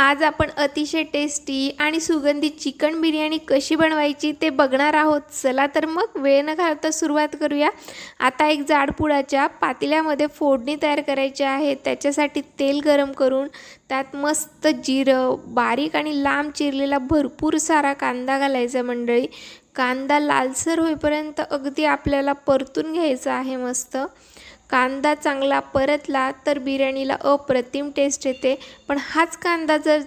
आज आपण अतिशय टेस्टी आणि सुगंधी चिकन बिर्याणी कशी बनवायची ते बघणार आहोत. चला तर मग वेळ न घालता सुरुवात करूया. आता एक जाडपुडाच्या पातेल्यामध्ये फोडणी तयार करायची आहे. त्याच्यासाठी तेल गरम करून त्यात मस्त जिरं बारीक आणि लांब चिरलेला भरपूर सारा कांदा घालायचा मंडळी. कांदा लालसर होईपर्यंत अगदी आपल्याला परतून घ्यायचा आहे मस्त. कांदा चांगला परतला तर बिर्याणीला अप्रतिम टेस्ट येते. पण हाच कांदा जर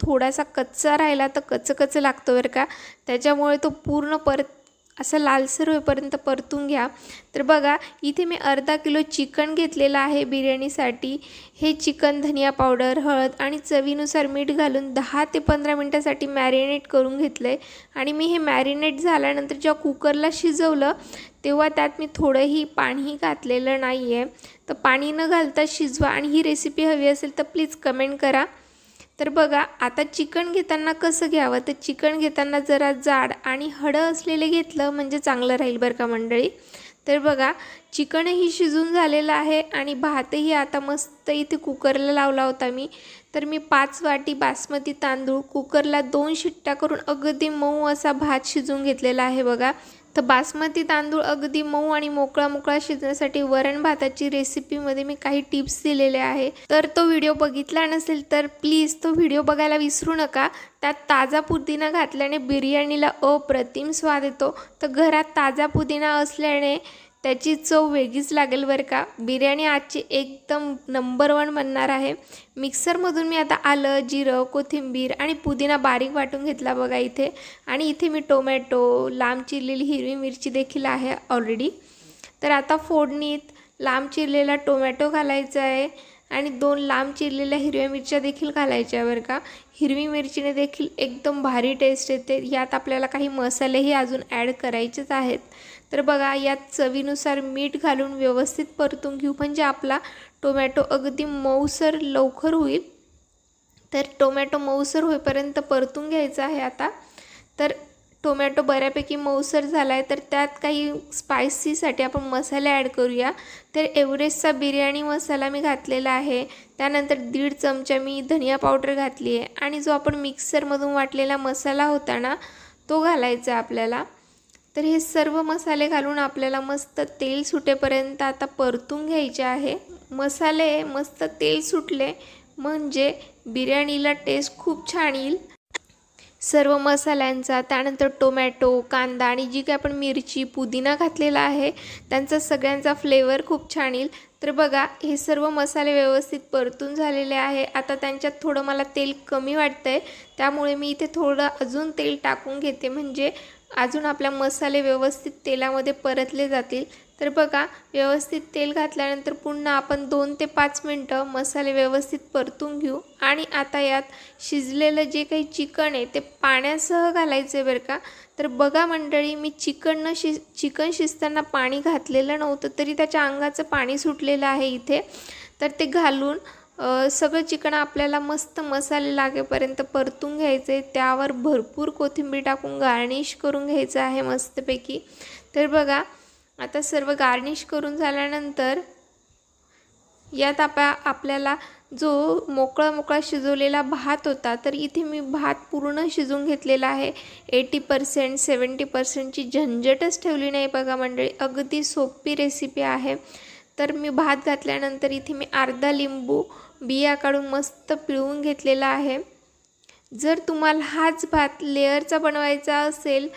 थोडासा कच्चा राहिला तर कचकच लागतो लागतं बरं का? त्याच्यामुळे तो पूर्ण परत असं लालसर होईपर्यंत परतून घ्या. तर बघा इथे मी अर्धा किलो चिकन घेतलेलं आहे बिर्याणीसाठी. हे चिकन धनिया पावडर हळद आणि चवीनुसार मीठ घालून दहा ते पंधरा मिनटासाठी मॅरिनेट करून घेतलं आहे आणि मी हे मॅरिनेट झाल्यानंतर जेव्हा कुकरला शिजवलं तेव्हा त्यात मी थोडंही पाणी घातलेलं नाही आहे तर पाणी न घालता शिजवा आणि ही रेसिपी हवी असेल तर प्लीज कमेंट करा. तर बघा आता चिकन घेताना कसं घ्यावं? तर चिकन घेताना जरा जाड आणि हडं असलेले घेतलं म्हणजे चांगलं राहील बरं का मंडळी? तर बघा चिकनही शिजून झालेलं आहे आणि भातही आता मस्त इथे कुकरला लावला होता मी. तर मी पाच वाटी बासमती तांदूळ कुकरला दोन शिट्ट्या करून अगदी मऊ असा भात शिजवून घेतलेला आहे बघा. तर बासमती तांदूळ अगदी मऊ आणि मोकळा मोकळा शिजण्यासाठी वरण भाताची रेसिपीमध्ये मी काही टिप्स दिलेले आहे. तर तो व्हिडिओ बघितला नसेल तर प्लीज तो व्हिडिओ बघायला विसरू नका. त्यात ताजा पुदिना घातल्याने बिर्याणीला अप्रतिम स्वाद येतो. तर घरात ताजा पुदिना असल्याने त्याची चव वेगळीच लागेल बरं का? बिर्याणी आजची एकदम नंबर वन बनणार आहे. मिक्सरमधून मी आता आलं जिरं कोथिंबीर आणि पुदिना बारीक वाटून घेतला बघा इथे. आणि इथे मी टोमॅटो लांब चिरलेली हिरवी मिरची देखील आहे ऑलरेडी तर आता फोडणीत लांब चिरलेला टोमॅटो घालायचा आहे आणि दोन लांब चिरलेल्या हिरव्या मिरच्या देखील घालायच्या बरं का? हिरवी मिरचीने देखील एकदम भारी टेस्ट येते. यात आपल्याला काही मसालेही अजून ॲड करायचेच आहेत. तर बघा यात चवीनुसार मीठ घालून व्यवस्थित परतून घेऊ. म्हणजे आपला टोमॅटो अगदी मऊसर लवकर होईल. तर टोमॅटो मऊसर होईपर्यंत परतून घ्यायचा आहे आता. तर टोमॅटो बऱ्यापैकी मऊसर झाला आहे तर त्यात काही स्पायसीसाठी आपण मसाले ॲड करूया. तर एव्हरेस्टचा बिर्याणी मसाला मी घातलेला आहे. त्यानंतर दीड चमचा मी धनिया पावडर घातली आहे आणि जो आपण मिक्सरमधून वाटलेला मसाला होता ना तो घालायचा आपल्याला. तर हे सर्व मसाले घालून आपल्याला मस्त तेल सुटेपर्यंत आता परतून घ्यायचे आहे. मसाले मस्त तेल सुटले म्हणजे बिर्याणीला टेस्ट खूप छान येईल. सर्व मसाल्यांचा त्यानंतर टोमॅटो कांदा आणि जी काही आपण मिरची पुदिना घातलेला आहे त्यांचा सगळ्यांचा फ्लेवर खूप छान येईल. तर बघा हे सर्व मसाले व्यवस्थित परतून झालेले आहे. आता त्यांच्यात थोडं मला तेल कमी वाटतं आहे त्यामुळे मी इथे थोडं अजून तेल टाकून घेते. म्हणजे अजून आपल्या मसाले व्यवस्थित तेलामध्ये परतले जातील. तर बघा व्यवस्थित तेल घातल्यानंतर पुन्हा आपण दोन ते पाच मिनटं मसाले व्यवस्थित परतून घेऊ. आणि आता यात शिजलेलं जे काही चिकन आहे ते पाण्यासह घालायचं आहे बरं का. तर बघा मंडळी मी चिकन न शिज चिकन शिजताना पाणी घातलेलं नव्हतं तरी त्याच्या अंगाचं पाणी सुटलेलं आहे इथे. तर ते घालून सगळं चिकन आपल्याला मस्त मसाले लागेपर्यंत परतून घ्यायचं. आहे त्यावर भरपूर कोथिंबीर टाकून गार्निश करून घ्यायचं आहे मस्तपैकी. तर बघा आता सर्व गार्निश करून झाल्यानंतर यात आपा आपल्याला जो मोकळा मोकळा शिजवलेला भात होता तर इथे मी भात पूर्ण शिजून घेतलेला आहे. एटी पर्सेंट सेवन्टी पर्सेंटची झंझटच ठेवली नाही बघा मंडळी. अगदी सोपी रेसिपी आहे. तर मी भात घातल्यानंतर इथे मी अर्धा लिंबू बिया काढून मस्त पिळवून घेतलेला आहे. जर तुम्हाला हाच भात लेअरचा बनवायचा असेल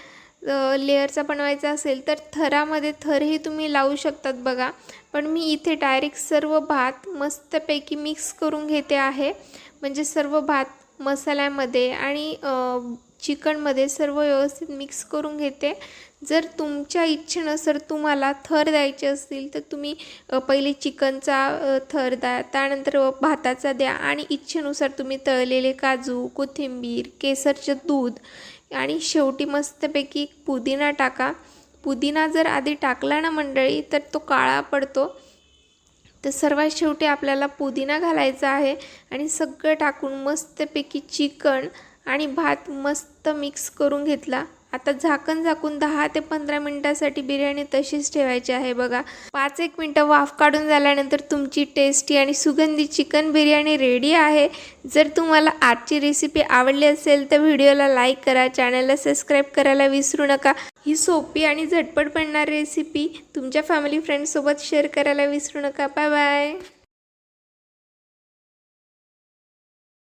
लेअरचा बनवायचा असेल तर थरामध्ये थरही तुम्ही लावू शकतात बघा. पण मी इथे डायरेक्ट सर्व भात मस्तपैकी मिक्स करून घेते आहे. म्हणजे सर्व भात मसाल्यामध्ये आणि चिकनमध्ये सर्व व्यवस्थित मिक्स करून घेते. जर तुमच्या इच्छेनुसार तुम्हाला थर द्यायचे असतील तर तुम्ही पहिले चिकनचा थर द्या. त्यानंतर भाताचा द्या. आणि इच्छेनुसार तुम्ही तळलेले काजू कोथिंबीर केसरचं दूध आणि शेवटी मस्तपैकी पुदिना टाका. पुदिना जर आधी टाकला ना मंडळी तर तो काळा पडतो. तर सर्वात शेवटी आपल्याला पुदिना घालायचा आहे आणि सगळं टाकून मस्तपैकी चिकन आणि भात मस्त मिक्स करून घेतला. आता झाकण झाकून दहा ते पंधरा मिनिटासाठी बिर्याणी तशीच ठेवायची आहे बघा. पाच एक मिनटं वाफ काढून झाल्यानंतर तुमची टेस्टी आणि सुगंधी चिकन बिर्याणी रेडी आहे. जर तुम्हाला आजची रेसिपी आवडली असेल तर व्हिडिओला लाईक करा चॅनलला सबस्क्राईब करायला विसरू नका. ही सोपी आणि झटपट बनणारी रेसिपी तुमच्या फॅमिली फ्रेंड्ससोबत शेअर करायला विसरू नका. Bye bye